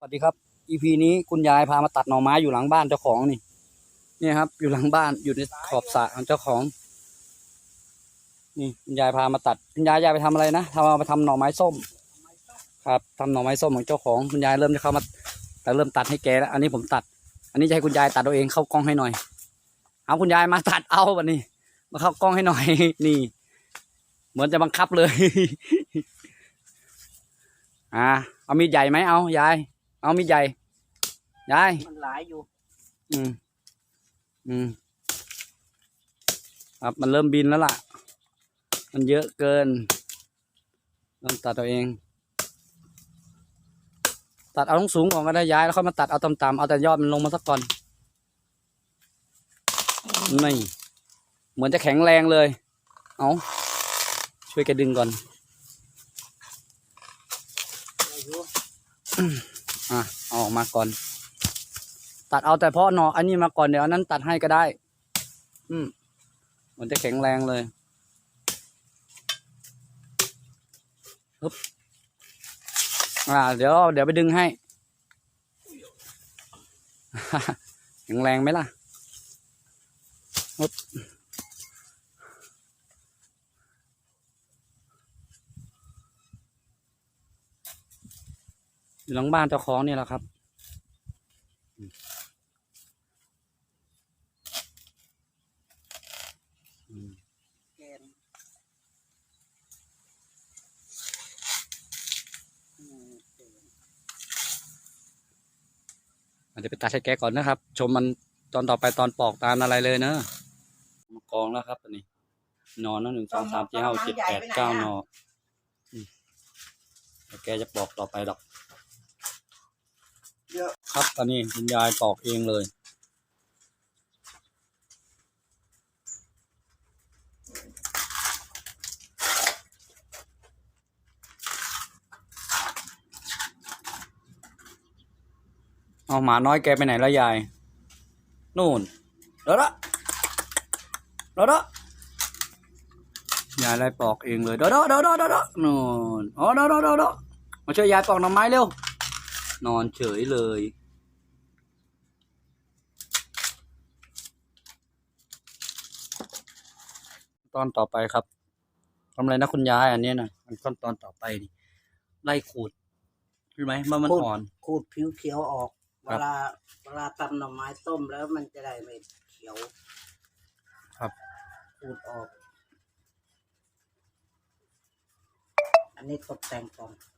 สวัสดีครับ EP นี้คุณยายพามาตัดหน่อไม้อยู่หลังบ้านเจ้าของนี่ เนี่ยครับ อยู่หลังบ้านอยู่ในขอบสระของเจ้าของ นี่คุณยายพามาตัดคุณยายยายไปทำอะไรนะทำเอาไปทำหน่อไม้ส้ม ครับทำหน่อไม้ส้มของเจ้าของคุณยายเริ่มจะเข้ามา แต่เริ่มตัดให้แกแล้ว อันนี้ผมตัด อันนี้จะให้คุณยายตัดเอาเองเข้ากล้องให้หน่อย เอาคุณยายมาตัดเอาวันนี้ มาเข้ากล้องให้หน่อย นี่ เหมือนจะบังคับเลย อ่าเอามีดใหญ่ไหมเอายาย เอามีดใหญ่ยายมันหลายอยู่ อืม อืม ครับมันเริ่มบินแล้วล่ะ มันเยอะเกินต้องตัดเอาเอง ตัดเอาสูงๆก่อนก็ได้ย้ายแล้วค่อยมาตัดเอาต่ำๆเอาแต่ยอดมันลงมาสักก่อนนี่เหมือนจะแข็งแรงเลย เอาช่วยแกดึงก่อน อะเอาออกมาก่อน ตัดเอาแต่เพาะหนออันนี้มาก่อนเดี๋ยวอันนั้นตัดให้ก็ได้ อืมเหมือนจะแข็งแรงเลยปึ๊บอ่า เดี๋ยวเดี๋ยวไปดึงให้ แข็งแรงไหมล่ะปึ๊บ อยู่หลังบ้านเจ้าของนี่แหละครับแกนอืมอาจจะไปตัดให้แกก่อนนะครับ ชมมันตอนต่อไปตอนปอกตาลอะไรเลยเนอะมากองแล้วครับตอนนี้นอนแล้วหนึ่งสองสามสี่ห้าหกเจ็ดแปดเก้านออืมเดี๋ยวแกจะปอกต่อไปหรอก เยอะครับตอนนี้คุณยายปอกเองเลย เอาหมาน้อยแกไปไหนแล้วยาย นู่นเดี๋ยวละเดี๋ยวละยายไล่ปอกเองเลยเดี๋ยวเดี๋ยวเดี๋ยวเดี๋ยวเดี๋ยวนู่นอ๋อเดี๋ยวเดี๋ยวเดี๋ยวเดี๋ยวมาช่วยยายปอกหน่อไม้เร็ว นอนเฉยเลย ตอนต่อไปครับทำอะไรนะคุณยายอันเนี้ยนะมันขั้นตอนต่อไปนี่ไล่ขูดรู้ไหมเมื่อมันอ่อน ขูดผิวเขียวออกคเวรับลาเวลาตำหน่อไม้ต้มแล้วมันจะได้ไม่เขียว ครับขูดออก อันนี้ตกแต่งก่อนไม่งั้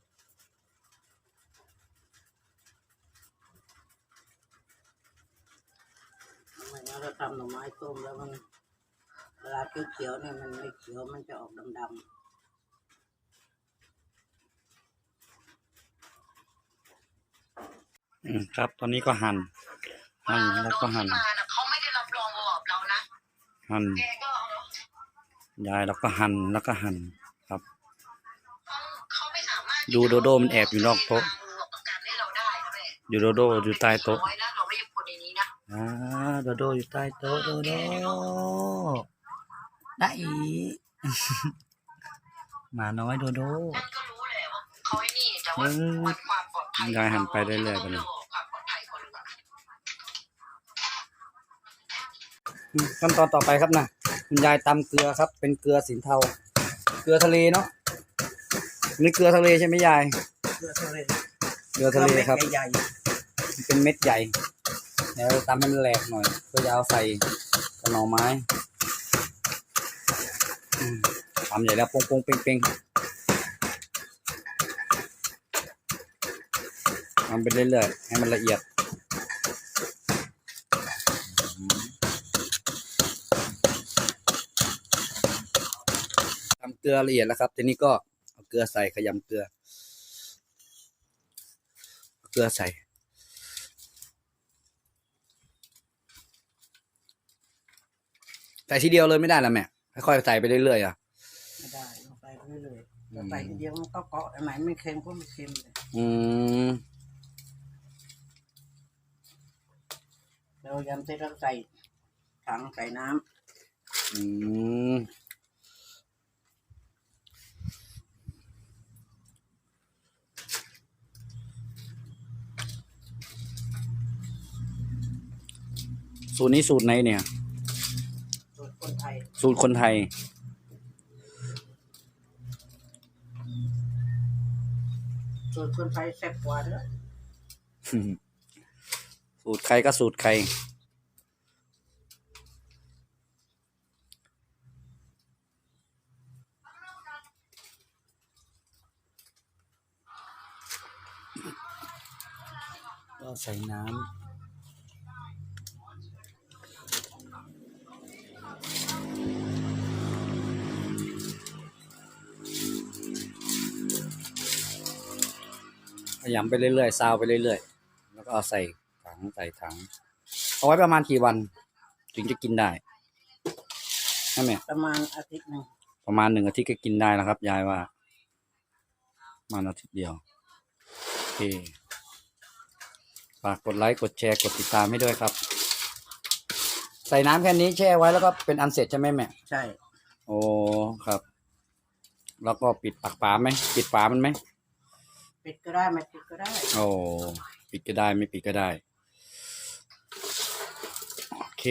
นเราตำหน่อไม้ต้มแล้วมันเวลาเขียวๆเนี่ยมันไม่เขียวมันจะออกดำๆอืมครับ ตอนนี้ก็หั่นหั่นแล้วก็หั่นมาน่ะเขาไม่ได้รับรองระบอบเรานะหั่นแกก็ยายแล้วก็หั่นแล้วก็หั่นครับ เขาเขาไม่สามารถดูโดโดมันแอบอยู่นอกโต๊ะประกันให้เราได้นะแม่ อยู่โดโดอยู่ใต้โต๊ะน้อยนะ อ่าโดโดอยู่ใต้โต๊ะโดโดได้อีหมาน้อยโดโดท่านก็รู้แหละว่าเขาไอ้นี่แต่ว่าเออวัดความปลอดภัยยายหันไปเรื่อยๆไปเลยความปลอดภัยคนหรือเปล่าอืมขั้นตอนต่อไปครับนะคุณยายตำเกลือครับ เป็นเกลือสินเทา เกลือทะเลเนาะนี่เกลือทะเลใช่ไหมยายเพื่อทะเล เกลือทะเลครับใหญ่มันเป็นเม็ดใหญ่ เดี๋ยวเราตำให้มันแหลกหน่อย เพื่อจะเอาใส่กระหน่อไม้อืมตำใหญ่แล้วปงปงเป่งเป่งทำไปเรื่อยๆให้มันละเอียดทำเกลือละเอียดแล้วครับ ทีนี้ก็เอาเกลือใส่ขยำเกลือ เกลือใส่ แต่ทีเดียวเลยไม่ได้ละแม่ค่อยใส่ไปเรื่อยๆอะไม่ได้ใส่ไปเรื่อยๆถ้าใส่ทีเดียวมันก็เกาะอันไหนไม่เค็มก็ไม่เค็มเลยอืมเรายำเสร็จแล้ใส่ถังใส่น้ำสูตรนี้สูตรไหนเนี่ย ย สูตรคนไทย สูตรคนไทยแซ่บกว่าเด้อสูตรใครก็สูตรใคร ก็ใส่น้ำ ขยำไปเรื่อยๆซาวไปเรื่อยๆ แล้วก็เอาใส่ถังใส่ถัง เอาไว้ประมาณกี่วัน ถึงจะกินได้ใช่ไหมประมาณอาทิตย์หนึ่งประมาณหนึ่งอาทิตย์ก็กินได้แล้วครับ ยายว่าประมาณอาทิตย์เดียวโอเคฝากกดไลค์กดแชร์กดติดตามให้ด้วยครับ ใส่น้ำแค่นี้แช่ไว้แล้วก็เป็นอันเสร็จใช่ไหมแม่ใช่ โอ้ครับ แล้วก็ปิดปากฝาไหมปิดฝามันไหม ปิดก็ได้ไม่ปิดก็ได้ โอ้ปิดก็ได้ไม่ปิดก็ได้ โอเค